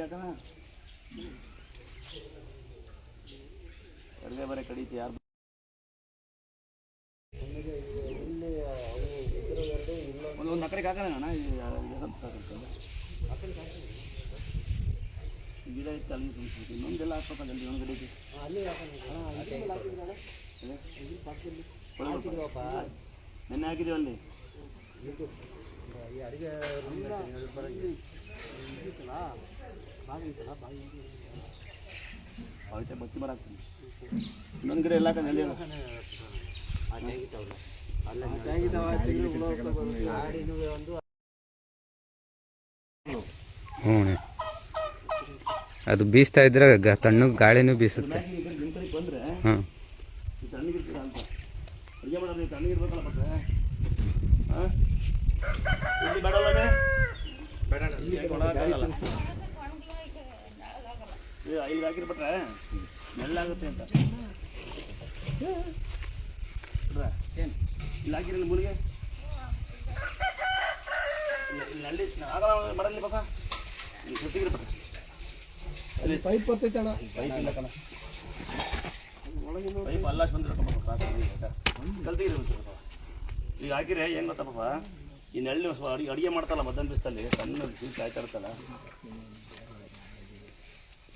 ಯಾಕಣ ಎಡಗೈ ಬರೀ ಕಡಿತು ಯಾರು ಒಂದು ಒಂದು ಅಕಡೆಗೆ ಹಾಕೋಣ ಅಣ್ಣ ಗಿಡ ಇತ್ತು ಅಲ್ಲಿ ತುಂಬಿಸ್ಬೇಕು ಇನ್ನೊಂದೆಲ್ಲ ಅಲ್ಲಿ ಒಂದು ಕಡೆಗೆ ನೆನ್ನೆ ಹಾಕಿದೀವಿ ಅಲ್ಲಿ. ಬತ್ತಿ ಬರಾಕ್ತೀನಿ ಇನ್ನೊಂದು ಕಡೆ ಎಲ್ಲ ಕಡೆ ಅಲ್ಲಿ ಹ್ಞೂ. ಅದು ಬೀಸ್ತಾ ಇದ್ರೆ ತಣ್ಣು ತಣ್ಣಗೆ ಗಾಳಿನೂ ಬೀಸುತ್ತೆ. ಹಾಂ? ತಣ್ಣಗಿರ್ತೀರ ಅಂತ ಅಡುಗೆ ಮಾಡೋದು ತಣ್ಣಗಿರ್ಬೇಕಲ್ಲ ಮತ್ತೆ ಹಾಂ ಇಲ್ಲಿ ಬೇಡಲ್ಲ ಇಲ್ಲಿ ಹಾಕಿರ್ಬಿಟ್ರೆ ನೆಲ್ಲಾಗುತ್ತೆ ಅಂತ. ಏನು? ಇಲ್ಲಿ ಹಾಕಿರಿ ಮುನಿಗೆ ಇಲ್ಲಿ ನಲ್ಲಿ ಆಗಲ್ಲ ಮಾಡಲಿ ಪಾಪ ಇಲ್ಲಿ ಸುತ್ತಿಗಿರ್ಬೇಕು ಅಲ್ಲಿ ಪೈಪ್ ಬರ್ತೈತಣ್ಣ ಪೈಪ್ ಇಲ್ಲ ಕಣ. ಪೈಪ್ ಅಲ್ಲ ಬಂದಿರಪ್ಪ ಕಲ್ತಿಗಿರ್ಬೇಕು ಈಗ ಹಾಕಿದ್ರೆ ಏನು ಗೊತ್ತಪ್ಪ ಈ ನೆಳ್ಳಿ ಅಡಿಗೆ ಅಡುಗೆ ಮಾಡ್ತಲ್ಲ ಮಧ್ಯಾಹ್ನ ಬಿಸ್ತಲ್ಲಿ ಸಣ್ಣ ಬೀಸ್ ಕಾಯ್ತಾ ಇರ್ತಲ್ಲ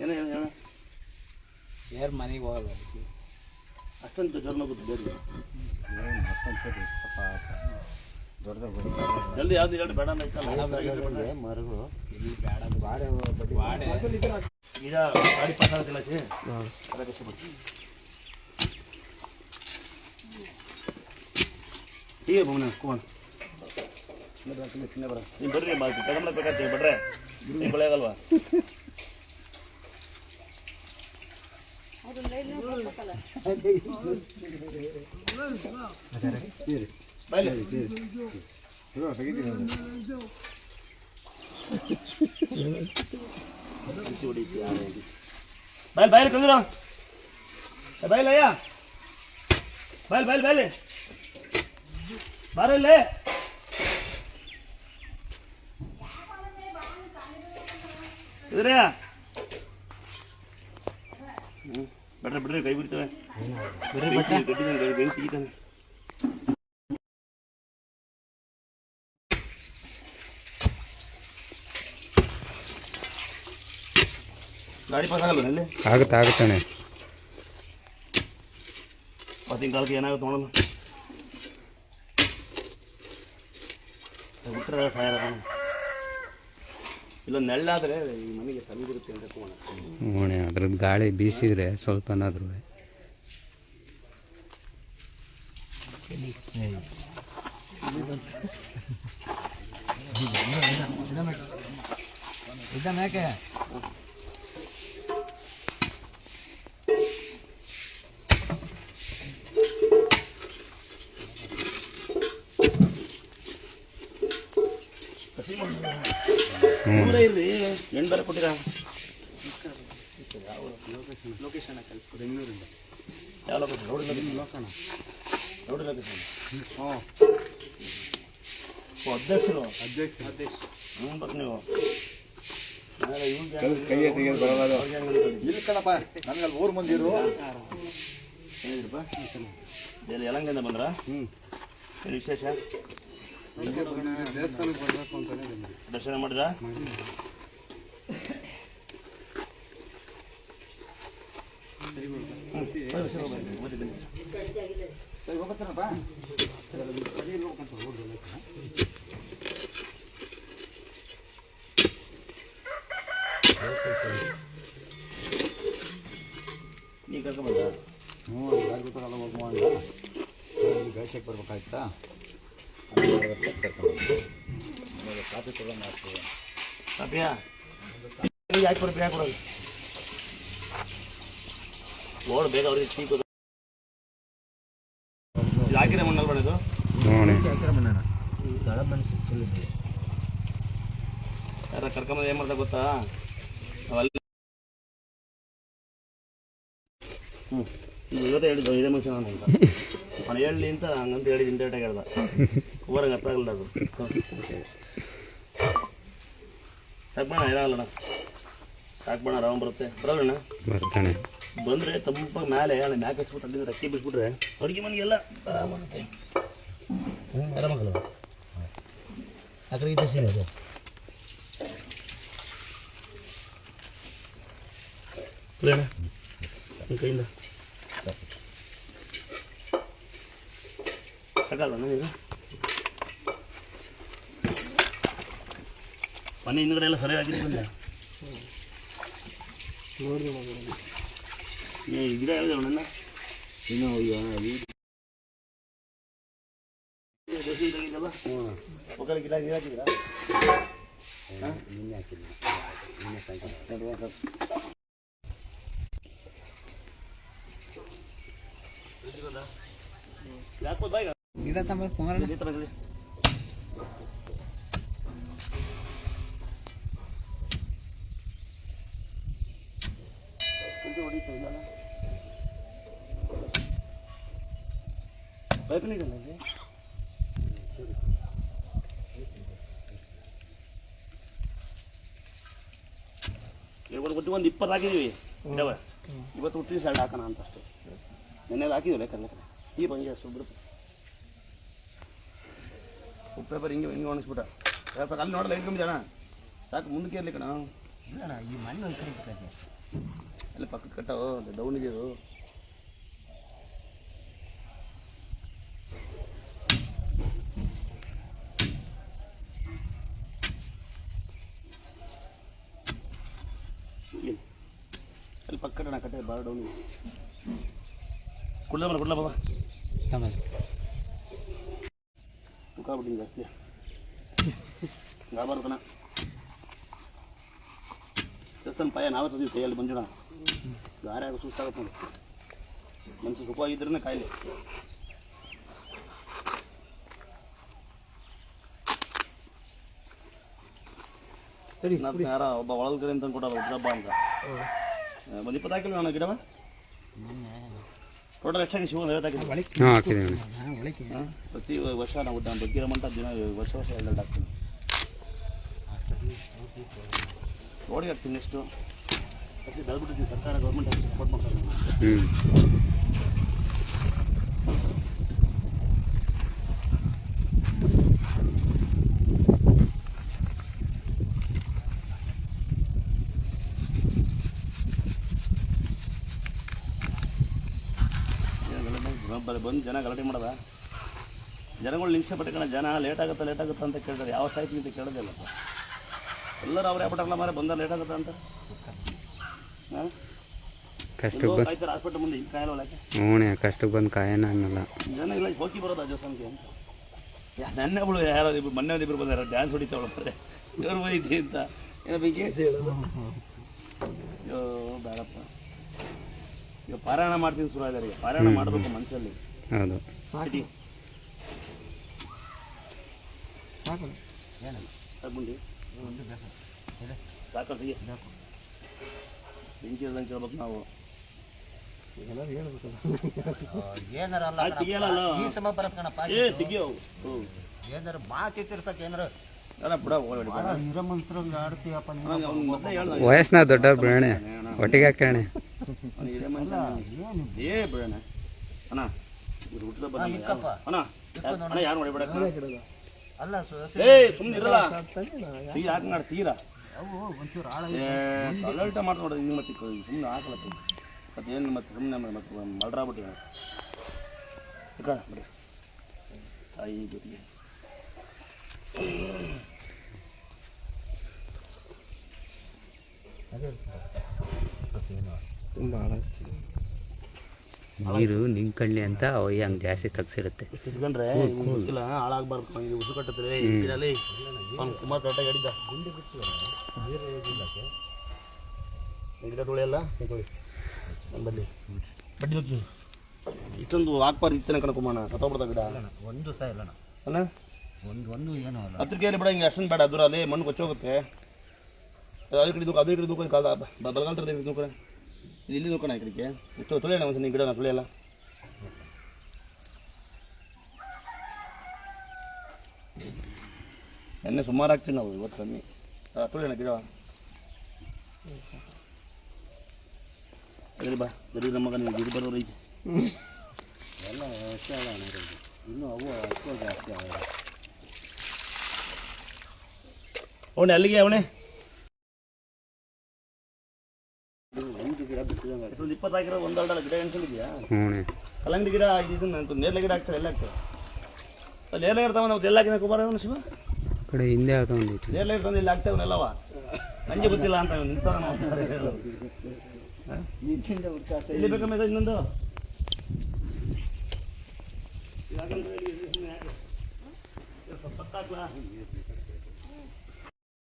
ಏನೋ ಏನೋ ಏನೋ? ಯಾರು ಮನೆಗೆ ಹೋಗಲ್ಲ ಅಷ್ಟೊಂದು ಜೋರ್ ಹೋಗುತ್ತೆ ಬೇರೆ ಜಲ್ದಿ ಯಾವ್ದು ಹೇಳಿ ಬೇಡ ಮರಗಳು. ಇಲ್ಲಿ ಬೇಡ ಬಾಡೆ. ಬಾಡೆ ಈಗ ಗಾಡಿ ಪಾಸ್ ಆಗುತ್ತಿಲ್ಲ ಚಿ ಅದಕ್ಕೆ ಈಗ ಭೂಮಿ ಕೋಣ ನೀವು ಬರ್ರಿ ತಗೊಂಡ್ಬೇಕಾಗ್ತೀವಿ ಬಿಡ್ರೆ. ನೀವು బయలు బయలు కుందరా బయలు అయ్యా బయలు బయలు బయలు బరలే కుదిరా ಬಾರಲ್ಲೇ ಇದ್ರ್ಯಾ ಬಿಡ್ರಿ ಬಿಡ್ರಿ ಕೈ ಬಿಡ್ತೇವೆ ಬೆಂಕಿ ಗಡ್ಡಿ ಬೆಂಕಿ ಈತಾನೆ ಗಾಡಿ ಪಾಸ್ ಆಗಲ್ಲ ಅಲ್ಲಿ ಆಗುತ್ತೆ ಆಗುತ್ತಾನೆ ಮತ್ತಿನ ಕಾಲಕ್ಕೆ ಏನಾಗುತ್ತೆ ನೋಡೋಣ ಬಿಟ್ಟರೆ ಸಾಯಲ್ಲ ಕಣೋ. ಇಲ್ಲ ನೆಳ್ಳಾದರೆ ಈ ಮನೆಗೆ ತಲೆಗಿರುತ್ತೆ ಅಂತ ತಗೋಣ ಹ್ಞೂ ಅಣ್ಣ ಅದ್ರದ್ದು ಗಾಳಿ ಬೀಸಿದ್ರೆ ಸ್ವಲ್ಪನಾದ್ರೂ ಇದ್ದಾನೆ ಯಾಕೆ ಕಸಿ ಮಾಡಿ ದೂರ ಇರ್ರಿ ಬೇರೆ ಕೊಟ್ಟಿರ? ಲೊಕೇಶನ್ ಬೆಂಗಳೂರಿಂದ. ಯಾವ ಲೊಕೇಶನ್ ರೋಡ್ ರೋಡ್ ಲೊಕೇಶನ್ ಹ್ಞೂ ಅಧ್ಯಕ್ಷರು? ಅಧ್ಯಕ್ಷ. ಅಧ್ಯಕ್ಷ. ಹ್ಞೂ ನೀವು? ಇಲ್ಲಿ ಕಣಪ್ಪ ನಮ್ಗೆ ಅಲ್ಲಿ ಊರ್ ಮಂದಿರು. ಏನಿದ್ರಪ್ಪ ಎಲ್ಲಿ ಯಲಂಗಿಂದ ಬಂದ್ರ? ಹ್ಞೂ ವಿಶೇಷ? ದೇವಸ್ಥಾನಕ್ಕೆ ಬರಬೇಕು ಅಂತಾನೆ ದರ್ಶನ ಮಾಡಿದ್ರಾ ನೀ ಕರ್ಕೊಂಬಂದ ಹ್ಞೂ ಗಾಡಿ ಗೊತ್ತಾಗಲ್ಲ ಹೋಗಿ ಮಾಡಿ ಇಲ್ಲಿ ಬೇಸಕ್ಕೆ ಬರ್ಬೇಕಾಯ್ತಾ ಕಾಫಿ ತಗೊಂಡು ಹಾಕ್ತೀವಿ ಯಾಕೆ ಕೊಡ್ಬೇಕು ಯಾಕೆ ಕೊಡೋದು ನೋಡು ಬೇಗ ಅವ್ರಿಗೆ ಟೀ ಕೊಡು ಸಿಕ್ಕಿಲ್ಲ ಯಾರ ಕರ್ಕೊಂಬಂದು ಏನು ಮಾಡ್ತಾ ಗೊತ್ತಾ ಅಲ್ಲಿ ಹ್ಞೂ ಇವತ್ತೇ ಹೇಳಿದ್ದು, ಇದೇ ಮನುಷ್ಯ ನಾನು ಅಂತ. ಅವನು ಹೇಳಲಿ ಅಂತ ಹಂಗಂತ ಹೇಳಿದ ಇಂಟರ್ಟಾಗಿ ಹೇಳ್ದ. ಊರಂಗೆ ಅರ್ಥ ಆಗಲ್ಲ ಅದು. ಸಾಕ್ಬಣ ಏನಾಗಲ್ಲಣ್ಣ ಸಾಕ್ಬಣ ಆರಾಮ ಬರುತ್ತೆ. ಬರೋಣ ಬರ್ತಾನೆ. ಬಂದರೆ ತಂಪಾಗಿ ಮೇಲೆ ಅಲ್ಲಿ ಮ್ಯಾಕ್ ಹಚ್ಬಿಟ್ಟು ಅಲ್ಲಿಂದ ರಕ್ಕಿ ಬಿಟ್ಬಿಟ್ರೆ ಅಡುಗೆ ಮನೆಗೆಲ್ಲ ಆರಾಮಾಗುತ್ತೆ ಆರಾಮಾಗಲ್ಲ ಆ ಕಡೆ ಇದೆ ಸೀನ್ ಅದು ಕೈಯಿಂದ. ಸಾಕಲ್ಲ ನನಗೆ ಮನೆ ಹಿಂದ್ಗಡೆ ಎಲ್ಲ ಬಂದೆ. ಗಿಡ ನನ್ನ ಇನ್ನು ಈಗ ಈ ಒಕ್ಕಲ ಗಿಡ ಗಿಡ ಹಾಕಿದ್ದೀರಾ ನಿನ್ನೆ ಹಾಕಿದ್ದೀನಿ ನಿನ್ನೆ ಸಾಯಂಕಾಲ. ಯಾಕೋ ಬಾಯ್ಗ ಗಿಡ ತಮ್ಮ ಕುಮಾರ ಈ ಥರ ಇದೆ. ಇದು ಹೊಡಿತಾ ಇದೆಯಲ್ಲ? ಪೈಪ್ಲೈನ್ ಇದೆಯಲ್ಲ ಇಲ್ಲಿ? ಇವಾಗ ಒಟ್ಟು ಒಂದು ಇಪ್ಪತ್ತು ಹಾಕಿದ್ದೀವಿ ಗಿಡವ ಇವತ್ತು ಹುಟ್ಟಿ ಸೈಡ್ ಹಾಕೋಣ ಅಂತ ಅಷ್ಟೇ ನೆನ್ನೆಲ್ಲ ಹಾಕಿದ್ದೀವಿ ಲೆಕ್ಕ ಈ ಬಂಗಿ ಅಷ್ಟು ಬಿಡುತ್ತೆ ಉಪ್ಪು ಪೇಪರ್ ಹಿಂಗೆ ಹಿಂಗೆ ಒಣಗಿಸ್ಬಿಟ್ಟ. ಸಾಕು ಅಲ್ಲಿ ನೋಡಲ್ಲ ಹೆಂಗೆ ಕಮ್ಮಿ ಸಾಕು ಮುಂದಕ್ಕೆ ಇರಲಿ ಕಣ. ಈ ಮಣ್ಣು ಈ ಕಡೆ ಇರ್ತೈತೆ ಅಲ್ಲಿ ಪಕ್ಕಕ್ಕೆ ಕಟ್ಟವು ಡೌನ್ ಇದೆ. ಅಲ್ಲಿ ಪಕ್ಕ ಕಟ್ಟೆ ಬಾರ ಡೌನ್ ಕುಡ್ಲ ಬರ ಕುಡ್ಲ ಬಾಬಾ ಮುಖ ಬಿಟ್ಟಿನಿ ಜಾಸ್ತಿ ಗಾಬಾರ ಕಣ ದೇವಸ್ಥಾನ ಪಾಯ ನಾವೇ ತಂದಿವಿ ಕೈಯಲ್ಲಿ ಮಂಜುಣ ಗಾರೆ ಆಗ ಸುಸ್ತಾಗತ್ತೆ ನೋಡಿ ಮನುಷ್ಯ ಸುಖವಾಗಿದ್ರೇ ಕಾಯಿಲೆ ಮತ್ತೆ ಯಾರ ಒಬ್ಬ ಒಳಗಡೆ ಅಂತ ಕೊಟ್ಟದ ಒಬ್ಬ ಅಂತ ಒಂದು ಇಪ್ಪತ್ತು ಹಾಕಿಲ್ಲ ನಾನು ಗಿಡವ ಟೋಟಲ್ ಎಷ್ಟಾಗಿ ಶಿವ ಐವತ್ತು ಹಾಕಿದ್ವಿ ಹಾಂ ಹಾಕಿದ್ದೀವಿ ಪ್ರತಿ ವರ್ಷ ನಾವು ನಾನು ಬಗ್ಗಿರೋ ಮಂಟ ದಿನ ವರ್ಷ ವರ್ಷ ಎಲ್ಲ ಹಾಕ್ತೀನಿ ರೋಡಿಗೆ ಹಾಕ್ತೀನಿ ನೆಕ್ಸ್ಟು ಅಷ್ಟೇ ಬೆಳೆದ್ಬಿಟ್ಟಿದ್ದೀನಿ ಸರ್ಕಾರ ಗೌರ್ಮೆಂಟ್ ಸಪೋರ್ಟ್ ಮಾಡ್ತಾರೆ. ಹ್ಞೂ ಏನ್ ಗಲಾಟೆ? ಬ- ಬಂದು ಜನ ಗಲಾಟೆ ಮಾಡದ. ಜನಗಳು ನಿಲ್ಸ ಪಟ್ಕಣ ಜನ ಲೇಟ್ ಆಗುತ್ತೆ ಲೇಟ್ ಆಗುತ್ತಾ ಅಂತ ಕೇಳಿದ್ರೆ ಯಾವ ಸಾಯ್ತಿ ಅಂತ ಕೇಳೋದಿಲ್ಲಪ್ಪ ಎಲ್ಲರೂ ಅವ್ರು ಯಾಪಟ್ಟಲ್ಲ ಮಾರೆ ಬಂದ ಲೇಟ್ ಆಗುತ್ತಾ ಅಂತ? ಹಾಂ? ಕಾಯ್ತಾರೆ ಹಾಸ್ಪಿಟಲ್ ಮುಂದೆ ಹಿಂಗೆ ಕಾಯಲ್ಲ ಯಾಕೆ ಹ್ಞೂ ಕಷ್ಟಕ್ಕೆ ಬಂದು ಕಾಯನ ಅನ್ನಲ್ಲ. ಜನ ಇಲ್ಲ ಹೋಗಿ ಬರೋದು ಆ ದೇವಸ್ಥಾನಕ್ಕೆ ಅಂತ? ಯಾ ನೆನ್ನೆ ಅವಳು ಯಾರೋ ಇಬ್ರು ಮೊನ್ನೆ ಇಬ್ರು ಬಂದಾರ ಡ್ಯಾನ್ಸ್ ಹೊಡಿತಾವಳ ಬರೇ ಇವ್ರು ಬೈತಿ ಅಂತ. ಏನೋ ಬಗ್ಗೆ ಅಯ್ಯೋ ಬೇಡಪ್ಪ. ಈಗ ಪಾರಾಯಣ ಮಾಡ್ತೀನಿ ಶುರು ಆಗಿದೆ ಈಗ ಪಾರಾಯಣ ಮಾಡಬೇಕು ಮನಸ್ಸಲ್ಲಿ ಹೌದು. ಸಾಕು. ತಗೊಂಡು. ಸಾಕು ತೆಗಿ ಬೆಂಕಿ ಇಲ್ದಂಗೆ ಕೇಳ್ಬೇಕು ನಾವು. ಏನಾರ ಮಾತಿ ತಿರ್ಸಕ್ ವಯಸ್ಸಿನ ದೊಡ್ಡ ಬೇಣೆ ಒಟ್ಟಿಗೆ ಹಾಕೋಣ ಅವ್ನಿಗೆ ಇದೇ ಮನುಷ್ಯ ಏನು ಏ ಬಿಡೋಣ ಅಣ್ಣ ಇವ್ರು ಹುಟ್ಟಿದ ಹಾ, ಇಕ್ಕಪ್ಪ. ಅಣ್ಣ ಯಾರ್- ಅಣ್ಣ ಯಾರು ನೋಡಿ ಬಿಡಕ್ಕ ಅಲ್ಲ ಸೊಸೆ ಏ ಸುಮ್ಮನೆ ಇರಲ್ಲ ಟೀ ಹಾಕಿ ಮಾಡಿ ತೀರ ಅವು ಒಂಚೂರು ಆಳ ಏ ಅಲರ್ಟ ಮಾಡಿ ನೋಡ್ರಿ ಹಿಂಗೆ ಮತ್ತೆ ಸುಮ್ಮನೆ ಹಾಕಲತ್ತ ಮತ್ತೆ ಏನು ಮತ್ತೆ ಸುಮ್ಮನೆ ಮತ್ತೆ ಮಲ್ಡ್ರಾಬಿಟ್ಟು ಇಕ್ಕ ಬಿಡಿ ತಾಯಿ ಜೊತೆಗೆ ಅದೇ ಸೊಸೆ ಏನು ನೀರು ನಿಂಕಳ್ಳಿ ಅಂತ ಅವಯ್ಯ ಹಂಗೆ ಜಾಸ್ತಿ ತಗ್ಸಿರುತ್ತೆ. ಇಟ್ಕೊಂಡ್ರೆ ಗೊತ್ತಿಲ್ಲ ಹಾಳಾಗ್ಬಾರ್ದು. ಹಂಗೆ ಉಸು ಕಟ್ಟತ್ರೆ ಇದರಲ್ಲಿ ಅವ್ನು ಕುಮಾರ್ ಕರೆಕ್ಟಾಗಿ ಹೇಳಿದ್ದ. ಗುಂಡಿ ಬಿಟ್ಟು ನೀರು ಇದಿಲ್ಲಕ್ಕೆ ಗಿಡ ತುಳಿಯಲ್ಲ ತೊಳಿ ಬನ್ನಿ ಬಡ್ಡಿ ಹೋಗಿ ಇಷ್ಟೊಂದು ಹಾಕ್ಬಾರ್ದು ಇತ್ತನೆ ಕಣಕುಮಾನ ಕತ್ತೋಗ್ಬಿಡ್ತಾ ಗಿಡ. ಒಂದು ಸಹ ಇಲ್ಲಣ್ಣ ಅಲ್ಲ? ಒಂದು ಒಂದು ಏನು ಅಲ್ಲ. ಹತ್ತಿರಕೆಯಲ್ಲಿ ಬಿಡ ಹಿಂಗೆ ಅಷ್ಟೊಂದು ಬೇಡ. ಅದ್ರಲ್ಲಿ ಮಣ್ಣು ಕೊಚ್ಚೋಗುತ್ತೆ ಅದ್ರ ಕಡೆ ಅದ್ರ ಕಡೆ ದೂಕ ಕಾಲ ಬಲಗಾಲ ತರ ದೂಕ. ಇದು ಇಲ್ಲಿ ದೂಕಣ ಈ ಕಡೆಗೆ ಇಷ್ಟು ತುಳಿಯೋಣ ಒಂದ್ಸಲ ಗಿಡ ತುಳಿಯಲ್ಲ ಎಣ್ಣೆ ಸುಮಾರು ಹಾಕ್ತೀವಿ ನಾವು ಇವತ್ತು ಕಮ್ಮಿ ಆ, ತುಳಿಯೋಣ ಗಿಡ ಅದ್ರಿ ಬಾ ಬರೀ ನಮ್ಮ ಮಗ ನೀವು ಗಿಡ ಬರೋರು ಐತಿ ಎಲ್ಲ ಅಷ್ಟೇ ಅಲ್ಲ ನೋಡೋದು ಇನ್ನೂ ಅವು ಅಷ್ಟು ಜಾಸ್ತಿ ಅವ ಅವನೇ ಅಲ್ಲಿಗೆ ಅವನೇ ಒಂದು ಗಿಡ ಬಿಟ್ಟಿದಂಗೆ ಒಂದು ಇಪ್ಪತ್ತು ಹಾಕಿರೋ ಒಂದು ಅರ್ಧ ಗಿಡ ಎಣ್ಸಲಿದೆಯಾ ಹ್ಞೂ ಕಲ್ಲಂಗಡಿ ಗಿಡ ಇದನ್ನ ಅಂತ ನೇರಳೆ ಗಿಡ ಹಾಕ್ತಾರೆ ಎಲ್ಲ ಹಾಕ್ತಾರೆ. ಅಲ್ಲಿ ನೇರಳೆ ಗಿಡ ತಗೊಂಡು ನಾವು ಎಲ್ಲ ಹಾಕಿನ ಕುಮಾರ ಶಿವ? ಕಡೆ ಹಿಂದೆ ಒಂದು ಐತಿ. ನೇರಳೆ ಗಿಡ ತಂದು ಇಲ್ಲಿ ಹಾಕ್ತೇವನೆಲ್ಲವ ನಂಗೆ ಗೊತ್ತಿಲ್ಲ ಅಂತ ನಿಂತಾರ ಇಲ್ಲಿ ಬೇಕಮ್ಮ ಇನ್ನೊಂದು? ಇದಾಗಂತ